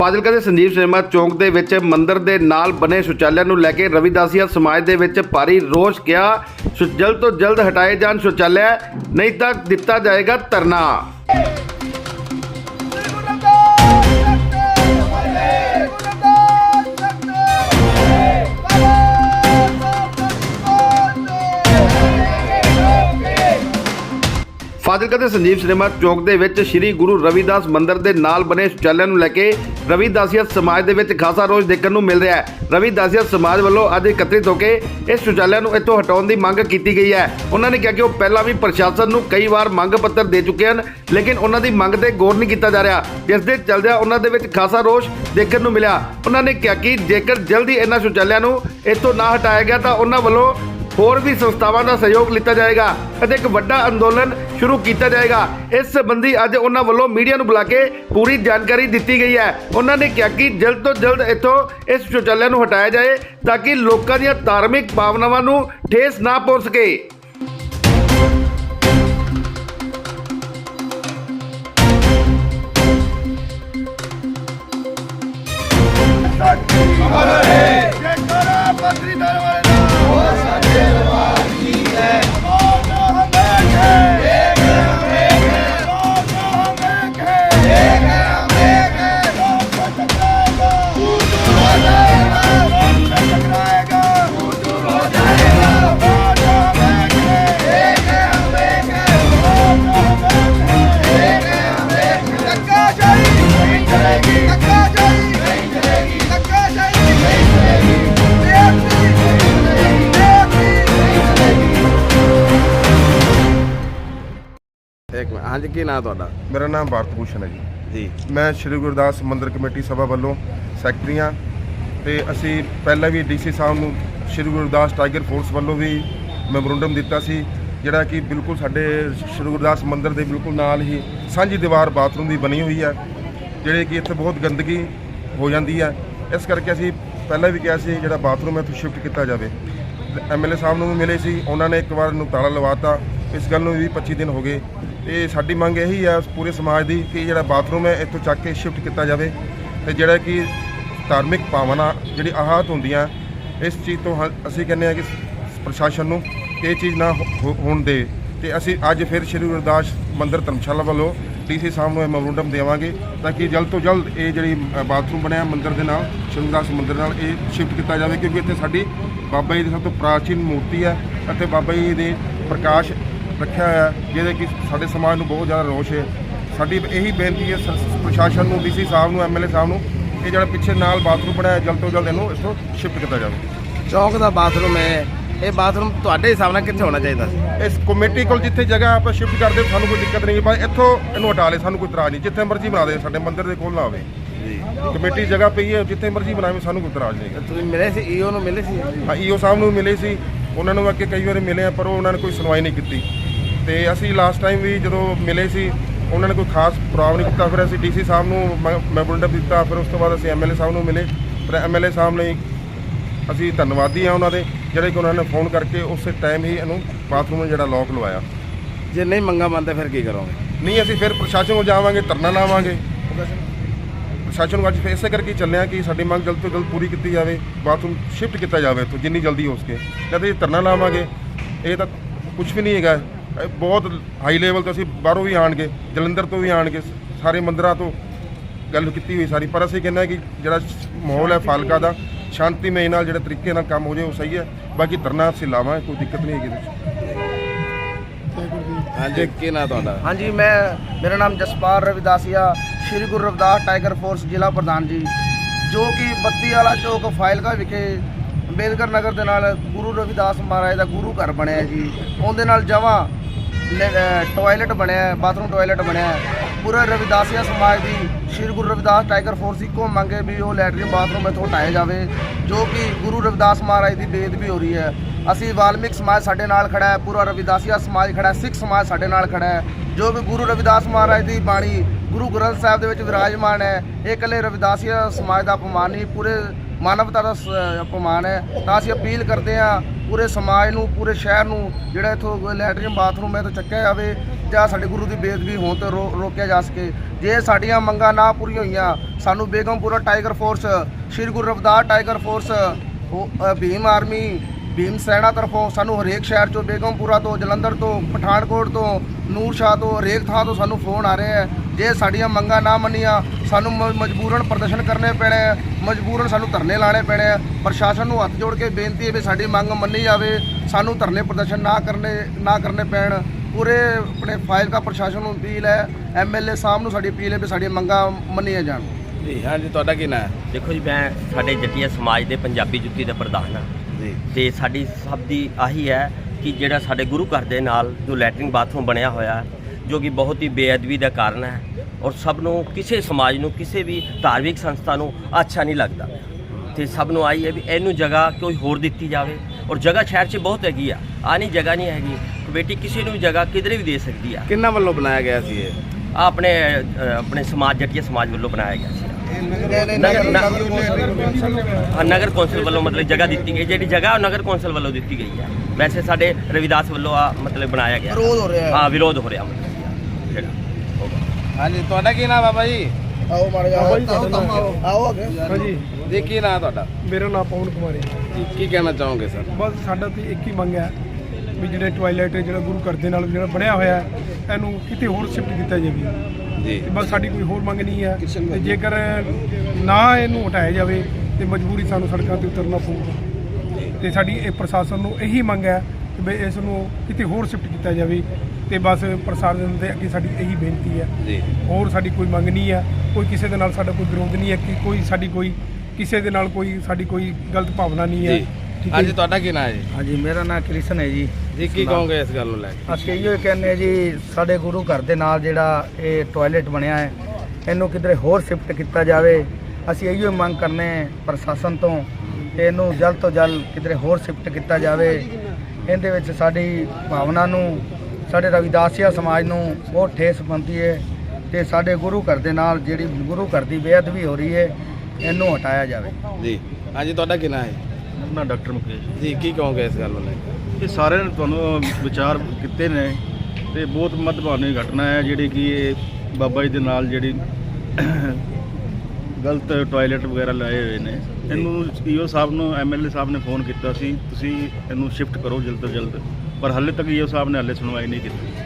ਫਾਜ਼ਿਲਕਾ ਦੇ ਸੰਜੀਵ ਸਿਨੇਮਾ ਚੌਂਕ ਦੇ ਵਿੱਚ ਮੰਦਿਰ ਦੇ ਨਾਲ ਬਣੇ ਸ਼ੌਚਾਲਿਆ ਨੂੰ ਲੈ ਕੇ ਰਵਿਦਾਸੀਆ ਸਮਾਜ ਦੇ ਵਿੱਚ ਭਾਰੀ ਰੋਸ ਕਿਹਾ ਜਲਦ ਤੋਂ ਜਲਦ ਹਟਾਏ ਜਾਣ ਸ਼ੌਚਾਲਿਆ, ਨਹੀਂ ਤਾਂ ਦਿੱਤਾ ਜਾਏਗਾ ਧਰਨਾ। ਫਾਜ਼ਿਲਕਾ ਦੇ ਸੰਜੀਵ ਸਿਨੇਮਾ ਚੌਕ ਦੇ ਵਿੱਚ ਸ੍ਰੀ ਗੁਰੂ ਰਵਿਦਾਸ ਮੰਦਿਰ ਦੇ ਨਾਲ ਬਣੇ ਸ਼ੌਚਾਲਿਆ ਨੂੰ ਲੈ ਕੇ ਰਵਿਦਾਸੀਆ ਸਮਾਜ ਦੇ ਵਿੱਚ ਖਾਸਾ ਰੋਸ ਦੇਖਣ ਨੂੰ ਮਿਲ ਰਿਹਾ ਹੈ। ਰਵਿਦਾਸੀਆ ਸਮਾਜ ਵੱਲੋਂ ਅੱਜ ਇਕੱਤਰਿਤ ਹੋ ਕੇ ਇਸ ਸ਼ੌਚਾਲਿਆ ਨੂੰ ਇੱਥੋਂ ਹਟਾਉਣ ਦੀ ਮੰਗ ਕੀਤੀ ਗਈ ਹੈ। ਉਹਨਾਂ ਨੇ ਕਿਹਾ ਕਿ ਉਹ ਪਹਿਲਾਂ ਵੀ ਪ੍ਰਸ਼ਾਸਨ ਨੂੰ ਕਈ ਵਾਰ ਮੰਗ ਪੱਤਰ ਦੇ ਚੁੱਕੇ ਹਨ, ਲੇਕਿਨ ਉਹਨਾਂ ਦੀ ਮੰਗ ਤੇ ਗੌਰ ਨਹੀਂ ਕੀਤਾ ਜਾ ਰਿਹਾ। ਜਿਸ ਦੇ ਚੱਲਦਿਆਂ ਉਹਨਾਂ ਦੇ ਵਿੱਚ ਖਾਸਾ ਰੋਸ ਦੇਖਣ ਨੂੰ ਮਿਲਿਆ। ਉਹਨਾਂ ਨੇ ਕਿਹਾ ਕਿ ਜੇਕਰ ਜਲਦੀ ਇਹਨਾਂ ਸ਼ੌਚਾਲਿਆਂ ਨੂੰ ਇੱਥੋਂ ਨਾ ਹਟਾਇਆ ਗਿਆ ਤਾਂ ਉਹਨਾਂ ਵੱਲੋਂ ਹੋਰ ਵੀ ਸੰਸਥਾਵਾਂ ਦਾ ਸਹਿਯੋਗ ਲਿੱਤਾ ਜਾਏਗਾ ਅਤੇ ਇੱਕ ਵੱਡਾ ਅੰਦੋਲਨ ਸ਼ੁਰੂ ਕੀਤਾ ਜਾਏਗਾ। ਇਸ ਸੰਬੰਧੀ ਅੱਜ ਉਹਨਾਂ ਵੱਲੋਂ ਮੀਡੀਆ ਨੂੰ ਬੁਲਾ ਕੇ ਪੂਰੀ ਜਾਣਕਾਰੀ ਦਿੱਤੀ ਗਈ ਹੈ। ਉਹਨਾਂ ਨੇ ਕਿਹਾ ਕਿ ਜਲਦ ਤੋਂ ਜਲਦ ਇੱਥੋਂ ਇਸ ਸ਼ੌਚਾਲਿਆ ਨੂੰ ਹਟਾਇਆ ਜਾਏ ਤਾਂ ਕਿ ਲੋਕਾਂ ਦੀਆਂ ਧਾਰਮਿਕ ਭਾਵਨਾਵਾਂ ਨੂੰ ਠੇਸ ਨਾ ਪਹੁੰਚ ਸਕੇ। ਜੇਕਰ ਪੱਤਰੀਦਾਰ ਵਾਲੇ ਦਾ ਹੋ ਇੱਕ ਮਿੰਟ। ਹਾਂਜੀ ਕੀ ਨਾਂ ਤੁਹਾਡਾ? ਮੇਰਾ ਨਾਮ ਭਾਰਤ ਭੂਸ਼ਣ ਹੈ ਜੀ। ਜੀ। ਮੈਂ ਸ਼੍ਰੀ ਗੁਰਦਾਸ ਮੰਦਿਰ ਕਮੇਟੀ ਸਭਾ ਵੱਲੋਂ ਸੈਕਟਰੀ ਹਾਂ ਤੇ ਅਸੀਂ ਪਹਿਲਾਂ ਵੀ ਡੀਸੀ ਸਾਹਿਬ ਨੂੰ ਸ਼੍ਰੀ ਗੁਰਦਾਸ ਟਾਈਗਰ ਫੋਰਸ ਵੱਲੋਂ ਵੀ ਮੈਮੋਰੰਡਮ ਦਿੱਤਾ ਸੀ ਜਿਹੜਾ ਕਿ ਬਿਲਕੁਲ ਸਾਡੇ ਸ਼੍ਰੀ ਗੁਰਦਾਸ ਮੰਦਿਰ ਦੇ ਬਿਲਕੁਲ ਨਾਲ ਹੀ ਸਾਂਝੀ ਦੀਵਾਰ ਬਾਥਰੂਮ ਦੀ ਬਣੀ ਹੋਈ ਹੈ ਜਿਹੜੇ ਕਿ ਇੱਥੇ ਬਹੁਤ ਗੰਦਗੀ ਹੋ ਜਾਂਦੀ ਹੈ। ਇਸ ਕਰਕੇ ਅਸੀਂ ਪਹਿਲਾਂ ਵੀ ਕਿਹਾ ਸੀ ਜਿਹੜਾ ਬਾਥਰੂਮ ਹੈ ਇੱਥੇ ਸ਼ਿਫਟ ਕੀਤਾ ਜਾਵੇ। ਐਮਐਲਏ ਸਾਹਿਬ ਨੂੰ ਵੀ ਮਿਲੇ ਸੀ ਉਹਨਾਂ ਨੇ ਇੱਕ ਵਾਰ ਨੂੰ ਤਾਲਾ ਲਵਾਤਾ ਇਸ ਗੱਲ ਨੂੰ ਵੀ 25 ਦਿਨ ਹੋ ਗਏ ਤੇ ਸਾਡੀ ਮੰਗ ਇਹੀ ਹੈ ਪੂਰੇ ਸਮਾਜ ਦੀ ਕਿ ਜਿਹੜਾ ਬਾਥਰੂਮ ਹੈ ਇੱਥੋਂ ਚੱਕ ਕੇ ਸ਼ਿਫਟ ਕੀਤਾ ਜਾਵੇ ਤੇ ਜਿਹੜਾ ਕਿ ਧਾਰਮਿਕ ਭਾਵਨਾ ਜਿਹੜੀ ਆਹਤ ਹੁੰਦੀਆਂ, ਇਸ ਚੀਜ਼ ਤੋਂ ਹ- ਅਸੀਂ ਕਹਿੰਦੇ ਹਾਂ ਕਿ ਪ੍ਰਸ਼ਾਸਨ ਨੂੰ ਇਹ ਚੀਜ਼ ਨਾ ਹੋ- ਹੋਣ ਦੇ ਤੇ ਅਸੀਂ ਅੱਜ ਫਿਰ ਸ਼੍ਰੀ ਗੁਰਦਾਸ ਮੰਦਿਰ ਧਰਮਸ਼ਾਲਾ ਵੱਲੋਂ ਡੀਸੀ ਸਾਹਿਬ ਨੂੰ ਇਹ ਮੈਮੋਰੰਡਮ ਦੇਵਾਂਗੇ ਤਾਂ ਕਿ ਜਲਦ ਤੋਂ ਜਲਦ ਇਹ ਜਿਹੜੀ ਬਾਥਰੂਮ ਬਣਿਆ ਮੰਦਿਰ ਦੇ ਨਾਲ, ਸ਼੍ਰੀ ਗੁਰਦਾਸ ਮੰਦਿਰ ਨਾਲ ਇਹ ਸ਼ਿਫਟ ਕੀਤਾ ਜਾਵੇ ਕਿਉਂਕਿ ਇੱਥੇ ਸਾਡੀ ਬਾਬਾ ਜੀ ਦੀ ਸਭ ਤੋਂ ਪ੍ਰਾਚੀਨ ਮੂਰਤੀ ਹੈ ਅਤੇ ਬਾਬਾ ਜੀ ਦੇ ਪ੍ਰਕਾਸ਼ ਰੱਖਿਆ ਹੋਇਆ ਜਿਹਦੇ ਕਿ ਸਾਡੇ ਸਮਾਜ ਨੂੰ ਬਹੁਤ ਜ਼ਿਆਦਾ ਰੋਸ਼ ਹੈ। ਸਾਡੀ ਇਹੀ ਬੇਨਤੀ ਹੈ ਪ੍ਰਸ਼ਾਸਨ ਨੂੰ ਡੀਸੀ ਸਾਹਿਬ ਨੂੰ ਐਮਐਲਏ ਸਾਹਿਬ ਨੂੰ ਇਹ ਜਿਹੜਾ ਪਿੱਛੇ ਨਾਲ ਬਾਥਰੂਮ ਬਣਾਇਆ ਜਲਦ ਤੋਂ ਜਲਦ ਇਹਨੂੰ ਇੱਥੋਂ ਸ਼ਿਫਟ ਕੀਤਾ ਜਾਵੇ। ਚੌਂਕ ਦਾ ਬਾਥਰੂਮ ਹੈ। ਇਹ ਬਾਥਰੂਮ ਤੁਹਾਡੇ ਹਿਸਾਬ ਨਾਲ ਕਿੱਥੇ ਹੋਣਾ ਚਾਹੀਦਾ? ਸੀ ਇਸ ਕਮੇਟੀ ਕੋਲ ਜਿੱਥੇ ਜਗ੍ਹਾ ਆਪਾਂ ਸ਼ਿਫਟ ਕਰਦੇ ਸਾਨੂੰ ਕੋਈ ਦਿੱਕਤ ਨਹੀਂ ਪਰ ਇੱਥੋਂ ਇਹਨੂੰ ਹਟਾ ਲੈ ਸਾਨੂੰ ਕੋਈ ਇਤਰਾਜ਼ ਨਹੀਂ। ਜਿੱਥੇ ਮਰਜ਼ੀ ਬਣਾ ਦੇ ਸਾਡੇ ਮੰਦਿਰ ਦੇ ਕੋਲ ਨਾ ਜੀ। ਕਮੇਟੀ ਜਗ੍ਹਾ ਪਈ ਹੈ ਜਿੱਥੇ ਮਰਜ਼ੀ ਬਣਾਵੇ ਸਾਨੂੰ ਕੋਈ ਇਤਰਾਜ਼ ਨਹੀਂ ਤੁਸੀਂ ਮਿਲੇ ਸੀ ਈਓ ਨੂੰ ਮਿਲੇ ਸੀ? ਹਾਂ ਈਓ ਸਾਹਿਬ ਨੂੰ ਮਿਲੇ ਸੀ। ਉਹਨਾਂ ਨੂੰ ਅੱਗੇ ਕਈ ਵਾਰੀ ਮਿਲੇ ਆ ਪਰ ਉਹਨਾਂ ਨੇ ਕੋਈ ਸੁਣਵਾਈ ਨਹੀਂ ਕੀਤੀ। ਤੇ ਅਸੀਂ ਲਾਸਟ ਟਾਈਮ ਵੀ ਜਦੋਂ ਮਿਲੇ ਸੀ ਉਹਨਾਂ ਨੇ ਕੋਈ ਖਾਸ ਪ੍ਰੋਗਰਾਮ ਨਹੀਂ ਕੀਤਾ। ਫਿਰ ਅਸੀਂ ਡੀਸੀ ਸਾਹਿਬ ਨੂੰ ਮੈਮੋਰੰਡਮ ਦਿੱਤਾ ਫਿਰ ਉਸ ਤੋਂ ਬਾਅਦ ਅਸੀਂ ਐਮਐਲਏ ਸਾਹਿਬ ਨੂੰ ਮਿਲੇ। ਪਰ ਐਮਐਲਏ ਸਾਹਿਬ ਨੇ ਅਸੀਂ ਧੰਨਵਾਦੀ ਆ ਉਹਨਾਂ ਦੇ ਜਿਹੜੇ ਕਿ ਉਹਨਾਂ ਨੇ ਫੋਨ ਕਰਕੇ ਉਸੇ ਟਾਈਮ ਹੀ ਇਹਨੂੰ ਬਾਥਰੂਮ ਨੂੰ ਜਿਹੜਾ ਲੋਕ ਲਵਾਇਆ। ਜੇ ਨਹੀਂ ਮੰਗਾ ਮੰਨਦੇ ਫਿਰ ਕੀ ਕਰੋਗੇ? ਨਹੀਂ ਅਸੀਂ ਫਿਰ ਪ੍ਰਸ਼ਾਸਨ ਕੋਲ ਜਾਵਾਂਗੇ ਧਰਨਾ ਲਾਵਾਂਗੇ। ਪ੍ਰਸ਼ਾਸਨ ਨੂੰ ਅੱਜ ਫਿਰ ਇਸੇ ਕਰਕੇ ਹੀ ਚੱਲੇ ਹਾਂ ਕਿ ਸਾਡੀ ਮੰਗ ਜਲਦ ਤੋਂ ਜਲਦ ਪੂਰੀ ਕੀਤੀ ਜਾਵੇ ਬਾਥਰੂਮ ਸ਼ਿਫਟ ਕੀਤਾ ਜਾਵੇ ਇੱਥੋਂ ਜਿੰਨੀ ਜਲਦੀ ਹੋ ਸਕੇ। ਜਦ ਅਸੀਂ ਧਰਨਾ ਲਾਵਾਂਗੇ ਇਹ ਤਾਂ ਕੁਝ ਵੀ ਨਹੀਂ ਹੈਗਾ। ਇਹ ਬਹੁਤ ਹਾਈ ਲੈਵਲ ਤੋਂ ਅਸੀਂ ਬਾਹਰੋਂ ਵੀ ਆਣਗੇ ਜਲੰਧਰ ਤੋਂ ਵੀ ਆਣਗੇ ਸਾਰੇ ਮੰਦਰਾਂ ਤੋਂ ਗੱਲ ਕੀਤੀ ਹੋਈ ਸਾਰੀ। ਪਰ ਅਸੀਂ ਕਹਿੰਦੇ ਹਾਂ ਕਿ ਜਿਹੜਾ ਮਾਹੌਲ ਹੈ ਫਾਲਕਾ ਦਾ ਸ਼ਾਂਤੀਮਈ ਨਾਲ ਜਿਹੜੇ ਤਰੀਕੇ ਨਾਲ ਕੰਮ ਹੋ ਜਾਏ ਉਹ ਸਹੀ ਹੈ। ਬਾਕੀ ਧਰਨਾ ਅਸੀਂ ਲਾਵਾਂਗੇ ਕੋਈ ਦਿੱਕਤ ਨਹੀਂ ਹੈਗੀ ਹਾਂਜੀ ਕੀ ਨਾਂ ਤੁਹਾਡਾ? ਹਾਂਜੀ ਮੈਂ ਮੇਰਾ ਨਾਮ ਜਸਪਾਲ ਰਵਿਦਾਸੀਆ ਸ਼੍ਰੀ ਗੁਰੂ ਰਵਿਦਾਸ ਟਾਈਗਰ ਫੋਰਸ ਜ਼ਿਲ੍ਹਾ ਪ੍ਰਧਾਨ ਜੀ। ਜੋ ਕਿ ਬੱਤੀ ਵਾਲਾ ਚੌਕ ਫਾਇਲਕਾ ਵਿਖੇ ਅੰਬੇਦਕਰ ਨਗਰ ਦੇ ਨਾਲ ਗੁਰੂ ਰਵਿਦਾਸ ਮਹਾਰਾਜ ਦਾ ਗੁਰੂ ਘਰ ਬਣਿਆ ਜੀ। ਉਹਦੇ ਨਾਲ ਜਮਾਂ ਟਾਇਲਟ ਬਣਿਆ ਬਾਥਰੂਮ ਟਾਇਲਟ ਬਣਿਆ ਹੈ। ਪੂਰੇ ਰਵਿਦਾਸੀਆ ਸਮਾਜ ਦੀ, ਸ਼੍ਰੀ ਗੁਰੂ ਰਵਿਦਾਸ ਟਾਈਗਰ ਫੋਰਸ ਇੱਕੋ ਮੰਗੇ ਵੀ ਉਹ ਲੈਟਰਿਨ ਬਾਥਰੂਮ ਇੱਥੋਂ ਹਟਾਇਆ ਜਾਵੇ, ਜੋ ਕਿ ਗੁਰੂ ਰਵਿਦਾਸ ਮਹਾਰਾਜ ਦੀ ਬੇਅਦਬੀ ਹੋ ਰਹੀ ਹੈ ਅਸੀਂ ਵਾਲਮੀਕ ਸਮਾਜ ਸਾਡੇ ਨਾਲ ਖੜਾ ਹੈ, ਪੂਰਾ ਰਵਿਦਾਸੀਆ ਸਮਾਜ ਖੜਾ ਹੈ, ਸਿੱਖ ਸਮਾਜ ਸਾਡੇ ਨਾਲ ਖੜਾ ਹੈ ਜੋ ਕਿ ਗੁਰੂ ਰਵਿਦਾਸ ਮਹਾਰਾਜ ਦੀ ਬਾਣੀ ਗੁਰੂ ਗ੍ਰੰਥ ਸਾਹਿਬ ਦੇ ਵਿੱਚ ਵਿਰਾਜਮਾਨ ਹੈ ਇਹ ਇਕੱਲੇ ਰਵਿਦਾਸੀਆ ਸਮਾਜ ਦਾ ਅਪਮਾਨ ਨਹੀਂ ਪੂਰੇ ਮਾਨਵਤਾ ਦਾ ਸ- ਅਪਮਾਨ ਹੈ। ਤਾਂ ਅਸੀਂ ਅਪੀਲ ਕਰਦੇ ਹਾਂ ਪੂਰੇ ਸਮਾਜ ਨੂੰ ਪੂਰੇ ਸ਼ਹਿਰ ਨੂੰ ਜਿਹੜਾ ਇਥੋਂ ਲੈਟਰਿਨ ਬਾਥਰੂਮ ਹੈ ਤੋਂ ਚੱਕਿਆ ਜਾਵੇ ਜਾਂ ਸਾਡੇ ਗੁਰੂ ਦੀ ਬੇਦਬੀ ਹੋਣ ਤੋਂ ਰੋ- ਰੋਕਿਆ ਜਾ ਸਕੇ। ਜੇ ਸਾਡੀਆਂ ਮੰਗਾਂ ਨਾ ਪੂਰੀਆਂ ਹੋਈਆਂ ਸਾਨੂੰ Begampura tiger force Shri Guru Ravidas tiger force ਉਹ, ਭੀਮ ਆਰਮੀ ਭੀਮ ਸੈਨਾ ਤਰਫੋਂ ਸਾਨੂੰ ਹਰੇਕ ਸ਼ਹਿਰ ਚੋਂ ਬੇਗਮਪੁਰਾ ਤੋਂ ਜਲੰਧਰ ਤੋਂ ਪਠਾਨਕੋਟ ਤੋਂ ਨੂਰ ਸ਼ਾਹ ਤੋਂ ਹਰੇਕ ਥਾਂ ਤੋਂ ਸਾਨੂੰ ਫੋਨ ਆ ਰਹੇ ਹੈ ਜੇ ਸਾਡੀਆਂ ਮੰਗਾਂ ਨਾ ਮੰਨੀਆਂ ਸਾਨੂੰ ਮ- ਮਜਬੂਰਨ ਪ੍ਰਦਰਸ਼ਨ ਕਰਨੇ ਪੈਣੇ ਹੈ ਮਜਬੂਰਨ ਸਾਨੂੰ ਧਰਨੇ ਲਾਣੇ ਪੈਣੇ ਹੈ ਪ੍ਰਸ਼ਾਸਨ ਨੂੰ ਹੱਥ ਜੋੜ ਕੇ ਬੇਨਤੀ ਹੈ ਵੀ ਸਾਡੀ ਮੰਗ ਮੰਨੀ ਜਾਵੇ ਸਾਨੂੰ ਧਰਨੇ ਪ੍ਰਦਰਸ਼ਨ ਨਾ ਕਰਨੇ ਨਾ ਕਰਨੇ ਪੈਣ। ਪੂਰੇ ਆਪਣੇ ਫਾਇਲਕਾ ਪ੍ਰਸ਼ਾਸਨ ਨੂੰ ਅਪੀਲ ਹੈ ਐਮਐਲਏ ਸਾਹਿਬ ਨੂੰ ਸਾਡੀ ਅਪੀਲ ਹੈ ਵੀ ਸਾਡੀਆਂ ਮੰਗਾਂ ਮੰਨੀਆਂ ਜਾਣ। ਜੀ ਹਾਂਜੀ ਤੁਹਾਡਾ ਕੀ ਨਾਂ ਹੈ? ਦੇਖੋ ਜੀ ਮੈਂ ਸਾਡੇ ਜੱਟੀਆ ਸਮਾਜ ਦੇ ਪੰਜਾਬੀ ਜੁੱਤੀ ਦਾ ਪ੍ਰਧਾਨ ਹਾਂ। ਜੀ। ਤੇ ਸਾਡੀ ਸਭ ਦੀ ਆਹੀ ਹੈ ਕਿ ਜਿਹੜਾ ਸਾਡੇ ਗੁਰੂ ਘਰ ਦੇ ਨਾਲ ਜੋ ਲੈਟਰਿੰਗ ਬਾਥਰੂਮ ਬਣਿਆ ਹੋਇਆ ਹੈ, ਜੋ ਕਿ ਬਹੁਤ ਹੀ ਬੇਅਦਬੀ ਦਾ ਕਾਰਨ ਹੈ ਔਰ ਸਭ ਨੂੰ ਕਿਸੇ ਸਮਾਜ ਨੂੰ ਕਿਸੇ ਵੀ ਧਾਰਮਿਕ ਸੰਸਥਾ ਨੂੰ ਅੱਛਾ ਨਹੀਂ ਲੱਗਦਾ। ਤੇ ਸਭ ਨੂੰ ਆਈ ਹੈ ਵੀ ਇਹਨੂੰ ਜਗ੍ਹਾ ਕੋਈ ਹੋਰ ਦਿੱਤੀ ਜਾਵੇ ਔਰ ਜਗ੍ਹਾ ਸ਼ਹਿਰ 'ਚ ਬਹੁਤ ਹੈਗੀ ਆ ਆ ਨਹੀਂ ਜਗ੍ਹਾ ਨਹੀਂ ਹੈਗੀ ਬੇਟੀ ਕਿਸੇ ਨੂੰ ਵੀ ਜਗ੍ਹਾ ਕਿਧਰੇ ਵੀ ਦੇ ਸਕਦੀ ਆ। ਕਿੰਨਾ ਵੱਲੋਂ ਬਣਾਇਆ ਗਿਆ ਸੀ ਇਹ? ਆਹ ਆਪਣੇ ਆਪਣੇ ਸਮਾਜ ਜੱਟੀਆ ਸਮਾਜ ਵੱਲੋਂ ਬਣਾਇਆ ਗਿਆ ਸੀ। ਨਗਰ ਕੌਂਸਲ ਵੱਲੋਂ ਮਤਲਬ ਜਗ੍ਹਾ ਦਿੱਤੀ ਗਈ ਜਿਹੜੀ ਜਗ੍ਹਾ ਉਹ ਨਗਰ ਕੌਂਸਲ ਵੱਲੋਂ ਦਿੱਤੀ ਗਈ ਹੈ ਵੈਸੇ ਸਾਡੇ ਰਵਿਦਾਸ ਵੱਲੋਂ ਆ ਮਤਲਬ ਬਣਾਇਆ ਗਿਆ। ਵਿਰੋਧ ਹੋ ਰਿਹਾ ਹੈ। ਹਾਂ ਵਿਰੋਧ ਹੋ ਰਿਹਾ। ਮਤਲਬ ਜਿਹੜਾ ਹਾਂਜੀ ਤੁਹਾਡਾ ਕੀ ਨਾਮ ਬਾਬਾ ਜੀ? ਆਓ ਮਾਰੇ ਆਓ ਆਓ ਆਓ ਅੱਗੇ। ਹਾਂਜੀ। ਜੀ ਕੀ ਨਾਮ ਤੁਹਾਡਾ? ਮੇਰਾ ਨਾਮ ਪਵਨ ਕੁਮਾਰ ਹੈ। ਜੀ ਕੀ ਕਹਿਣਾ ਚਾਹੋਗੇ ਸਰ? ਬਸ ਸਾਡਾ ਤੇ ਇੱਕ ਹੀ ਮੰਗ ਹੈ ਵੀ ਜਿਹੜੇ ਟਾਇਲਟ ਜਿਹੜਾ ਗੁਰੂ ਘਰ ਦੇ ਨਾਲ ਜਿਹੜਾ ਬਣਿਆ ਹੋਇਆ ਹੈ ਇਹਨੂੰ ਕਿਤੇ ਹੋਰ ਸ਼ਿਫਟ ਕੀਤਾ ਜਾਵੇ। ਜੀ। ਬਸ ਸਾਡੀ ਕੋਈ ਹੋਰ ਮੰਗ ਨਹੀਂ ਹੈ। ਤੇ ਜੇਕਰ ਨਾ ਇਹਨੂੰ ਹਟਾਇਆ ਜਾਵੇ ਤੇ ਮਜਬੂਰੀ ਸਾਨੂੰ ਸੜਕਾਂ ਤੇ ਉਤਰਨਾ ਪਊਗਾ। ਤੇ ਸਾਡੀ ਇਹ ਪ੍ਰਸ਼ਾਸਨ ਨੂੰ ਇਹੀ ਮੰਗ ਹੈ ਕਿ ਵੀ ਇਸ ਨੂੰ ਕਿਤੇ ਹੋਰ ਸ਼ਿਫਟ ਕੀਤਾ ਜਾਵੇ ਤੇ ਬਸ ਪ੍ਰਸ਼ਾਸਨ ਦੇ ਅੱਗੇ ਸਾਡੀ ਇਹੀ ਬੇਨਤੀ ਹੈ। ਜੀ। ਹੋਰ ਸਾਡੀ ਕੋਈ ਮੰਗ ਨਹੀਂ ਹੈ। ਕੋਈ ਕਿਸੇ ਦੇ ਨਾਲ ਸਾਡਾ ਕੋਈ ਵਿਰੋਧ ਨਹੀਂ ਹੈ ਕਿ ਕੋਈ ਸਾਡੀ ਕੋਈ ਕਿਸੇ ਦੇ ਨਾਲ ਕੋਈ ਸਾਡੀ ਕੋਈ ਗਲਤ ਭਾਵਨਾ ਨਹੀਂ ਹੈ। ਜੀ। ਠੀਕ ਹੈ ਹਾਂਜੀ ਜੀ? ਤੁਹਾਡਾ ਕੀ ਨਾਮ ਹੈ ਜੀ? ਹਾਂਜੀ ਮੇਰਾ ਨਾਮ ਕ੍ਰਿਸ਼ਨ ਹੈ ਜੀ। ਜੀ ਕੀ ਕਹੋਗੇ ਇਸ ਗੱਲ ਨੂੰ ਲੈ ਕੇ? ਅਸੀਂ ਇਹੋ ਕਹਿੰਦੇ ਹਾਂ ਜੀ ਸਾਡੇ ਗੁਰੂ ਘਰ ਦੇ ਨਾਲ ਜਿਹੜਾ ਇਹ ਟਾਇਲਟ ਬਣਿਆ ਹੈ ਇਹਨੂੰ ਕਿਧਰੇ ਹੋਰ ਸ਼ਿਫਟ ਕੀਤਾ ਜਾਵੇ। ਅਸੀਂ ਇਹੋ ਮੰਗ ਕਰਨੇ ਹਾਂ ਪ੍ਰਸ਼ਾਸਨ ਤੋਂ ਕਿ ਇਹਨੂੰ ਜਲਦ ਤੋਂ ਜਲਦ ਕਿਧਰੇ ਹੋਰ ਸ਼ਿਫਟ ਕੀਤਾ ਜਾਵੇ। ਇਹਦੇ ਵਿੱਚ ਸਾਡੀ ਭਾਵਨਾ ਨੂੰ ਸਾਡੇ ਰਵਿਦਾਸੀਆ ਸਮਾਜ ਨੂੰ ਬਹੁਤ ਠੇਸ ਪਹੁੰਚਦੀ ਹੈ ਤੇ ਸਾਡੇ ਗੁਰੂ ਘਰ ਦੇ ਨਾਲ ਜਿਹੜੀ ਗੁਰੂ ਘਰ ਦੀ ਬੇਅਦਬੀ ਹੋ ਰਹੀ ਹੈ ਇਹਨੂੰ ਹਟਾਇਆ ਜਾਵੇ। ਜੀ। ਹਾਂਜੀ ਤੁਹਾਡਾ ਕੀ ਨਾਮ ਹੈ? ਮੈਂ ਡਾਕਟਰ ਮੁਕੇਸ਼। ਜੀ ਕੀ ਕਹੋਗੇ ਇਸ ਗੱਲ ਨੂੰ ਕੇ? ਇਹ ਸਾਰਿਆਂ ਨੇ ਤੁਹਾਨੂੰ ਵਿਚਾਰ ਕੀਤੇ ਨੇ ਤੇ ਬਹੁਤ ਮੱਦਭਾਵਨੀ ਘਟਨਾ ਹੈ ਜਿਹੜੀ ਕਿ ਇਹ ਬਾਬਾ ਜੀ ਦੇ ਨਾਲ ਜਿਹੜੀ ਗਲਤ ਟਾਇਲਟ ਵਗੈਰਾ ਲਾਏ ਹੋਏ ਨੇ। ਇਹਨੂੰ ਈਓ ਸਾਹਿਬ ਨੂੰ ਐਮਐਲਏ ਸਾਹਿਬ ਨੇ ਫੋਨ ਕੀਤਾ ਸੀ, ਤੁਸੀਂ ਇਹਨੂੰ ਸ਼ਿਫਟ ਕਰੋ ਜਲਦ ਤੋਂ ਜਲਦ। ਪਰ ਹਾਲੇ ਤੱਕ ਈਓ ਸਾਹਿਬ ਨੇ ਹਾਲੇ ਸੁਣਵਾਈ ਨਹੀਂ ਕੀਤੀ।